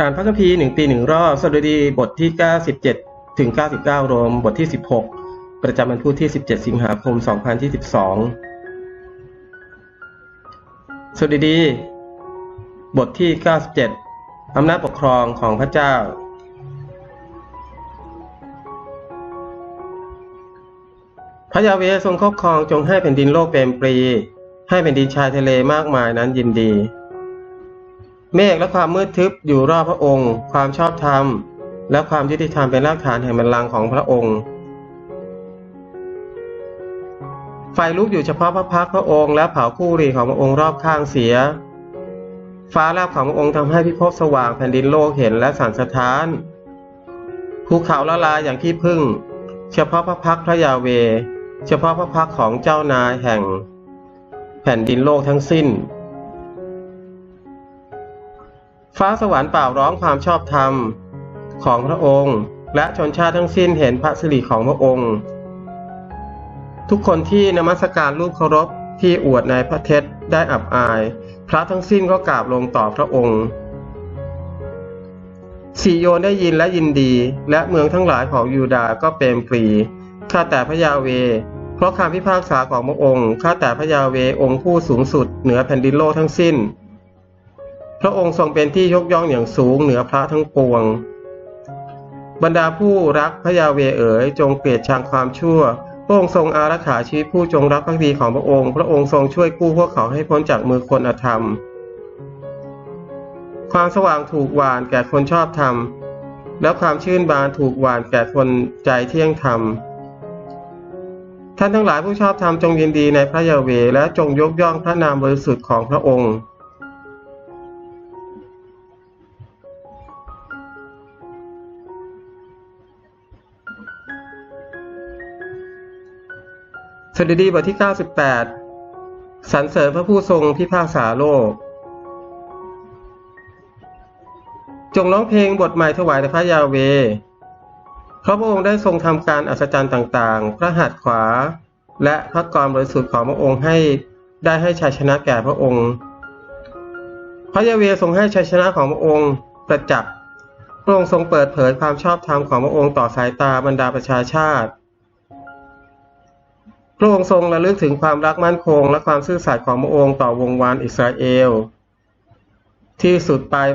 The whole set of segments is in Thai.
อ่านพระคัมภีร์หนึ่งปีหนึ่งรอบสดุดีบทที่ 97 ถึง 99 รวมบทที่ 16 ประจำวันพุธที่ 17 สิงหาคม 2022 สดุดี บทที่ 97 อำนาจปกครองของพระเจ้า พระยาเวทรงครอบครองจงให้แผ่นดินโลกเป็นปรี ให้แผ่นดินชายทะเลมากมายนั้นยินดี เมฆและความมืดทึบอยู่รอบพระองค์ ความชอบธรรม และความยุติธรรมเป็นรากฐานแห่งบัลลังก์ของพระองค์ ไฟลุกอยู่เฉพาะพระพักพระองค์ และเผาคู่รีของพระองค์รอบข้างเสีย ฟ้าแลบของพระองค์ทำให้พิภพสว่างแผ่นดินโลกเห็นและสั่นสะท้าน ภูเขาละลายอย่างที่พึ่ง เฉพาะพระพักพระยาเว เฉพาะพระพักของเจ้านายแห่ง แผ่นดินโลกทั้งสิ้น ฟ้าสวรรค์เปล่าร้องความชอบธรรมของพระองค์ และชนชาติทั้งสิ้นเห็นพระสิริของพระองค์ ทุกคนที่นมัสการรูปเคารพที่อวดในพระเทศได้อับอาย พระทั้งสิ้นก็กราบลงต่อพระองค์สีโยนได้ยินและยินดี และเมืองทั้งหลายของยูดาห์ก็เป็นปรีข้าแต่พระยาเว เพราะคำพิพากษาของพระองค์ข้าแต่พระยาเวองค์ผู้สูงสุดเหนือแผ่นดินโลกทั้งสิ้น ระองค์ทรงเป็นที่ยกย่องอย่างสูงเหนือพระทั้งปวง บรรดาผู้รักพระยาเวเอ๋ยจงเกลียดชังความชั่ว พระองค์ทรงอารักขาชีวิตผู้จงรักภักดีของพระองค์ พระองค์ทรงช่วยกู้พวกเขาให้พ้นจากมือคนอธรรม ความสว่างถูกหวานแก่คนชอบธรรม และความชื่นบานถูกหวานแก่คนใจเที่ยงธรรมท่านทั้งหลายผู้ชอบธรรมจงยินดีในพระยาเวและจงยกย่องพระนามบริสุทธิ์ของพระองค์ สดุดีบทที่ 98 สรรเสริญพระผู้ทรงพิพากษาโลก จงร้องเพลงบทใหม่ถวายแด่พระยาเว เพราะพระองค์ได้ทรงทำการอัศจรรย์ต่างๆ พระหัตถ์ขวา และพระกรบริสุทธิ์ของพระองค์ให้ได้ให้ชัยชนะแก่พระองค์ พระยาเวทรงให้ชัยชนะของพระองค์ประจักษ์ พระองค์ทรงเปิดเผยความชอบธรรมของพระองค์ต่อสายตาบรรดาประชาชาติ พระองค์ทรงระลึกถึงความรักมั่นคง และความซื่อสัตย์ของพระองค์ต่อวงวานอิสราเอล ที่สุดปลาย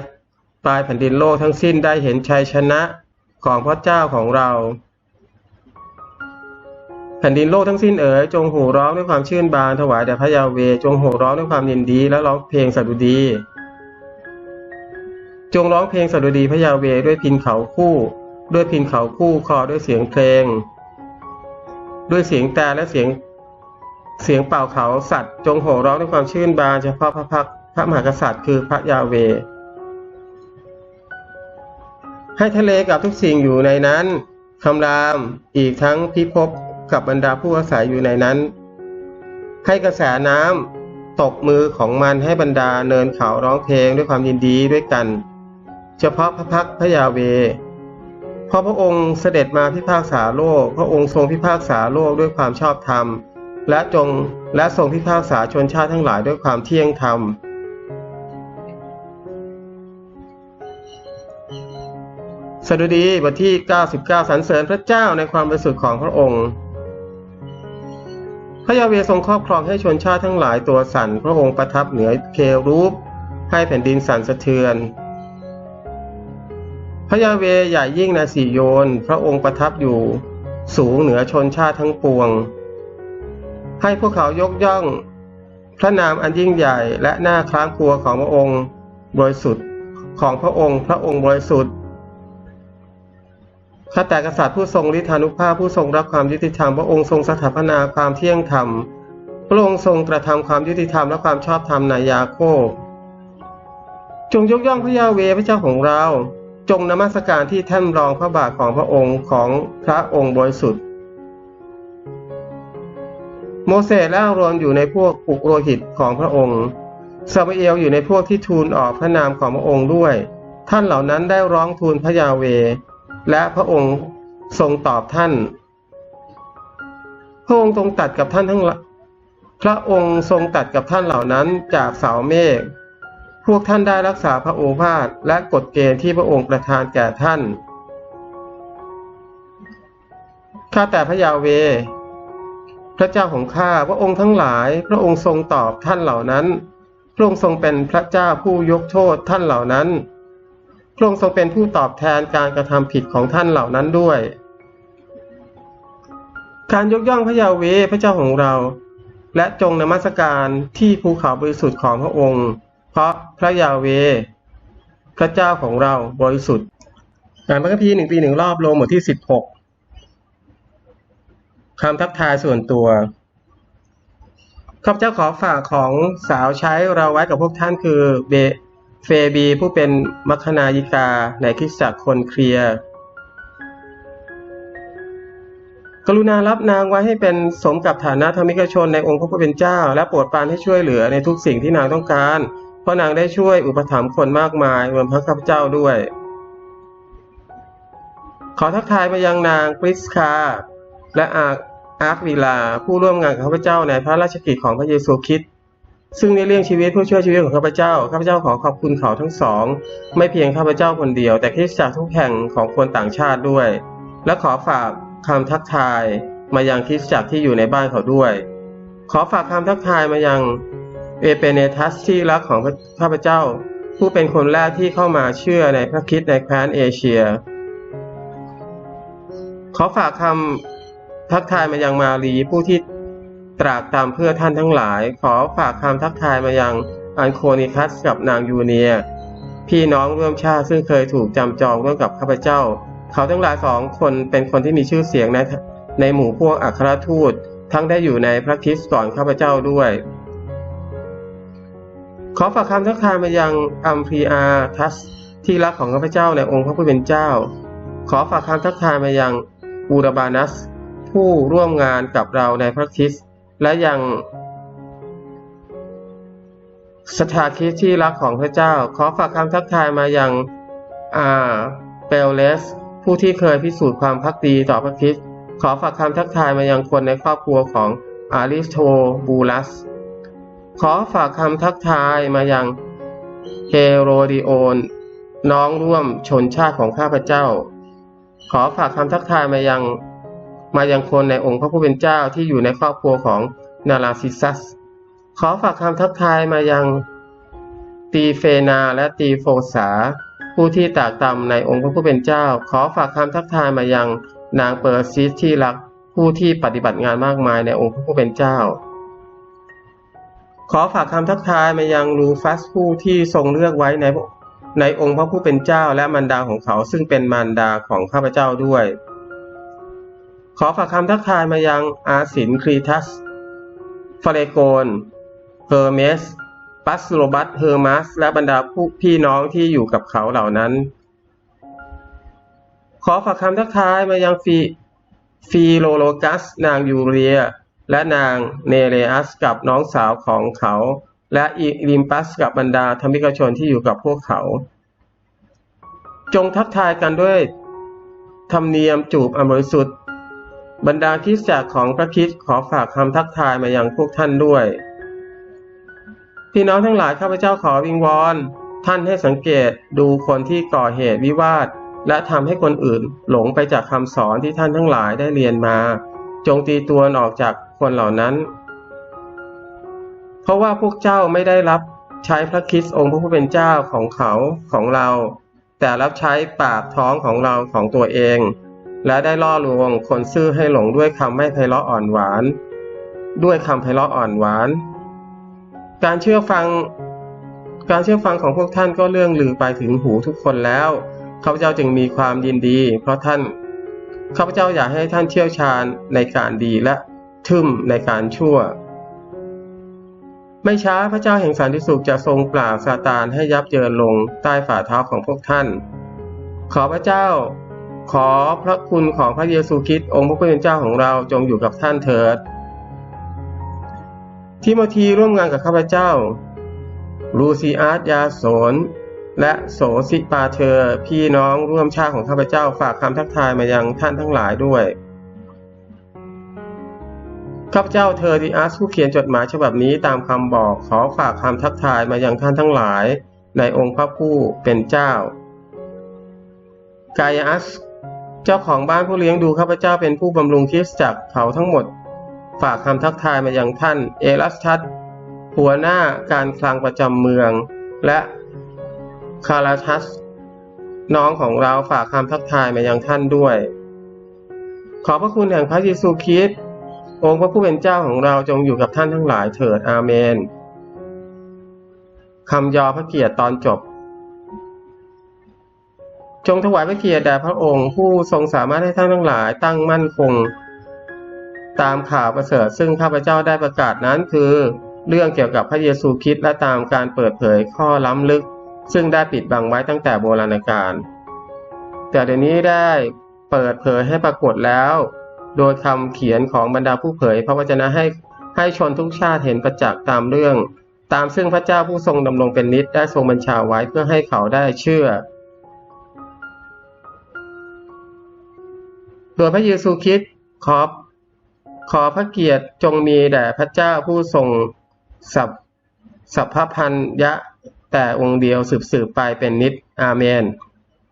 ปลายแผ่นดินโลกทั้งสิ้นได้เห็นชัยชนะของพระเจ้าของเรา แผ่นดินโลกทั้งสิ้นเอ๋ยจงโห่ร้องด้วยความชื่นบานถวายแด่พระยาเว จงโห่ร้องด้วยความยินดี และร้องเพลงสดุดี จงร้องเพลงสดุดีพระยาเวด้วยพินเขาคู่ ด้วยพินเขาคู่คอด้วยเสียงเพลง ด้วยเสียงแต่และเสียงเสียงเป่าเขาสัตว์ จงโห่ร้องด้วยความชื่นบานเฉพาะพระพักพระมหากษัตริย์คือพระยาเว ให้ทะเลกับทุกสิ่งอยู่ในนั้นคำรามอีกทั้งพิภพกับบรรดาผู้อาศัยอยู่ในนั้น ให้กระแสน้ำตกมือของมันให้บรรดาเนินเขาร้องเพลงด้วยความยินดีด้วยกัน เฉพาะพระพักพระยาเว พราะพระองค์เสด็จมาพิพากษาโลก พระองค์ทรงพิพากษาโลกด้วยความชอบธรรม และจงและทรงพิพากษาชนชาติทั้งหลายด้วยความเที่ยงธรรมสดุดีบทที่ 99สรรเสริญพระเจ้าในความบริสุทธิ์ของพระองค์ พระยาเวทรงครอบครองให้ชนชาติทั้งหลายตัวสั่น พระองค์ประทับเหนือเครูป ให้แผ่นดินสั่นสะเทือน พระยาเวใหญ่ยิ่งในสีโยน พระองค์ประทับอยู่สูงเหนือชนชาติทั้งปวง ให้พวกเขายกย่อง พระนามอันยิ่งใหญ่และหน้าคล้างครัวของพระองค์บริสุทธิ์ของพระองค์พระองค์บริสุทธิ์ข้าแต่กษัตริย์ผู้ทรงฤทธานุภาพผู้ทรงรับความยุติธรรมพระองค์ทรงสถาปนาความเที่ยงธรรม พระองค์ทรงกระทำความยุติธรรมและความชอบธรรมในยาโคบจงยกย่องพระยาเวพระเจ้าของเรา จงนมัสการที่แท่นรองพระบาทของพระองค์ของพระองค์บริสุทธิ์ โมเสสและอาโรนอยู่ในพวกปุกโรหิตของพระองค์ซามูเอลอยู่ในพวกที่ทูลออกพระนามของพระองค์ด้วย ท่านเหล่านั้นได้ร้องทูลพระยาเว และพระองค์ทรงตอบท่าน พระองค์ทรงตัดกับท่านทั้งพระองค์ทรงตัดกับท่านเหล่านั้นจากเสาเมฆ วกท่านได้รักษาพระโอวาทและกฎเกณฑ์ที่พระองค์ประทานแก่ท่าน ข้าแต่พระยาเว พระเจ้าของข้าพระองค์ทั้งหลาย พระองค์ทรงตอบท่านเหล่านั้น พระองค์ทรงเป็นพระเจ้าผู้ยกโทษท่านเหล่านั้น พระองค์ทรงเป็นผู้ตอบแทนการกระทำผิดของท่านเหล่านั้นด้วย การยกย่องพระยาเว พระเจ้าของเรา และจงนมัสการที่ภูเขาบริสุทธิ์ของพระองค์ เพราะพระยาเว พระเจ้าของเราบริสุทธิ์อ่านพระคัมภีร์หนึ่งปีหนึ่งรอบลงหมดที่สิบหกคำทักทายส่วนตัวข้าพเจ้าขอฝากของสาวใช้เราไว้กับพวกท่านคือเบเฟบี ผู้เป็นมัคคณายิกาในคริสตจักรคนเคลียร์กรุณารับนางไว้ให้เป็นสมกับฐานะธรรมิกชนในองค์พระผู้เป็นเจ้า และโปรดปรานให้ช่วยเหลือในทุกสิ่งที่นางต้องการ ราะนางได้ช่วยอุปถัมภ์คนมากมายรวมทั้งข้าพเจ้าด้วย ขอทักทายมายังนางคริสคา และอาร์อาร์ควิลา ผู้ร่วมงานกับข้าพเจ้าในพระราชกิจของพระเยซูคริสต์ซึ่งในเรื่องชีวิตผู้ช่วยชีวิตของข้าพเจ้าข้าพเจ้าขอขอบคุณเขาทั้งสอง ไม่เพียงข้าพเจ้าคนเดียว แต่คริสตจักรทุกแห่งของคนต่างชาติด้วย และขอฝากคำทักทายมายังคริสตจักรที่อยู่ในบ้านเขาด้วย ขอฝากคำทักทายมายัง เอเปเนทัสที่รักของข้าพเจ้า ผู้เป็นคนแรกที่เข้ามาเชื่อในพระคริสต์ในแคว้นเอเชีย ขอฝากคำทักทายมายังมารีผู้ที่ตรากตามเพื่อท่านทั้งหลาย ขอฝากคำทักทายมายังอันโคนิคัสกับนางยูเนีย พี่น้องร่วมชาติซึ่งเคยถูกจำจองร่วมกับข้าพเจ้า เขาทั้งหลายสองคนเป็นคนที่มีชื่อเสียงในในหมู่พวกอัครทูต ทั้งได้อยู่ในพระคริสต์ก่อนข้าพเจ้าด้วย ขอฝากคำทักทายมายังอัมพีอาทัสที่รักของข้าพเจ้าในองค์พระผู้เป็นเจ้า ขอฝากคำทักทายมายังอูรบานัส ผู้ร่วมงานกับเราในพระคริสต์และยังสถาคิดที่รักของพระเจ้า ขอฝากคำทักทายมายังอาเปลเลส ผู้ที่เคยพิสูจน์ความพักดีต่อพระคริสต์ขอฝากคำทักทายมายังคนในครอบครัวของอาริสโทบูลัส ขอฝากคำทักทายมายังเฮโรดิโอน น้องร่วมชนชาติของข้าพเจ้า ขอฝากคำทักทายมายังมายังคนในองค์พระผู้เป็นเจ้าที่อยู่ในครอบครัวของนาราซิซัส ขอฝากคำทักทายมายังตีเฟนาและตีโฟสา ผู้ที่ตากตำในองค์พระผู้เป็นเจ้า ขอฝากคำทักทายมายังนางเปอร์ซิสที่รักผู้ที่ปฏิบัติงานมากมายในองค์พระผู้เป็นเจ้า ขอฝากคำทักทายมายังลูฟัสผู้ที่ทรงเลือกไว้ในในองค์พระผู้เป็นเจ้าและมารดาของเขาซึ่งเป็นมารดาของข้าพเจ้าด้วย ขอฝากคำทักทายมายังอาสินครีทัสฟาเลโกนเฮอร์เมสปัสโลบัสเฮอร์มัสและบรรดาผู้พี่น้องที่อยู่กับเขาเหล่านั้น ขอฝากคำทักทายมายังฟีฟีโลโลกัส นางยูเรีย และนางเนเรอัสกับน้องสาวของเขา และอีริมปัสกับบรรดาธรรมิกชนที่อยู่กับพวกเขา จงทักทายกันด้วย ธรรมเนียมจูบอมริสุทธิ์บรรดาคิสจักของพระคริสต์ขอฝากคำทักทายมายังพวกท่านด้วย พี่น้องทั้งหลายข้าพเจ้าขอวิงวอนท่านให้สังเกตดูคนที่ก่อเหตุวิวาท และทำให้คนอื่นหลงไปจากคำสอนที่ท่านทั้งหลายได้เรียนมา จงตีตัวออกจาก คนเหล่านั้น เพราะว่าพวกเจ้าไม่ได้รับใช้พระคริสต์องค์พระผู้เป็นเจ้าของเขาของเรา แต่รับใช้ปากท้องของเราของตัวเอง และได้ล่อลวงคนซื่อให้หลงด้วยคำไม่ไพเราะอ่อนหวาน ด้วยคำไพเราะอ่อนหวาน การเชื่อฟัง การเชื่อฟังของพวกท่านก็เรื่องลือไปถึงหูทุกคนแล้วข้าพเจ้าจึงมีความยินดี เพราะท่านข้าพเจ้าอยากให้ท่านเชี่ยวชาญในการดีและ ทึมในการชั่ว ไม่ช้าพระเจ้าแห่งสันติสุขจะทรงปราบซาตานให้ยับเยินลงใต้ฝ่าเท้าของพวกท่าน ขอพระเจ้า ขอพระคุณของพระเยซูคริสต์องค์พระผู้เป็นเจ้าของเราจงอยู่กับท่านเถิดทิโมธีร่วมงานกับข้าพเจ้า ลูซิอาสยาโสนและโสสิปาเธอพี่น้องร่วมชาติของข้าพเจ้าฝากคำทักทายมายังท่านทั้งหลายด้วย ข้าพเจ้าเทอร์ดิอัสผู้เขียนจดหมายฉบับนี้ตามคำบอกขอฝากคำทักทายมายังท่านทั้งหลาย ในองค์พระผู้เป็นเจ้ากายอัส เจ้าของบ้านผู้เลี้ยงดูข้าพเจ้าเป็นผู้บำรุงคริสตจักรเขาทั้งหมด ฝากคำทักทายมายังท่าน เอลัสทัสหัวหน้าการคลังประจำเมือง และคาราทัส น้องของเราฝากคำทักทายมายังท่านด้วย ขอพระคุณแห่งพระเยซูคริสต์ องค์พระผู้เป็นเจ้าของเราจงอยู่กับท่านทั้งหลายเถิดอาเมนคำยอพระเกียรติตอนจบ จงถวายพระเกียรติแด่พระองค์ผู้ทรงสามารถให้ท่านทั้งหลายตั้งมั่นคง ตามข่าวประเสริฐซึ่งข้าพเจ้าได้ประกาศนั้นคือ เรื่องเกี่ยวกับพระเยซูคริสต์และตามการเปิดเผยข้อล้ำลึก ซึ่งได้ปิดบังไว้ตั้งแต่โบราณกาลแต่เดี๋ยวนี้ได้เปิดเผยให้ปรากฏแล้ว โดยคำเขียนของบรรดาผู้เผย พระวจนะให้ให้ชนทุกชาติเห็นประจักษ์ตามเรื่อง ตามซึ่งพระเจ้าผู้ทรงดำรงเป็นนิจได้ทรงบัญชาไว้เพื่อให้เขาได้เชื่อ โดยพระเยซูคริสต์ขอขอพระเกียรติจงมีแด่พระเจ้าผู้ทรงสัพสัพพพันยะแต่องค์เดียวสืบสืบไปเป็นนิจอาเมน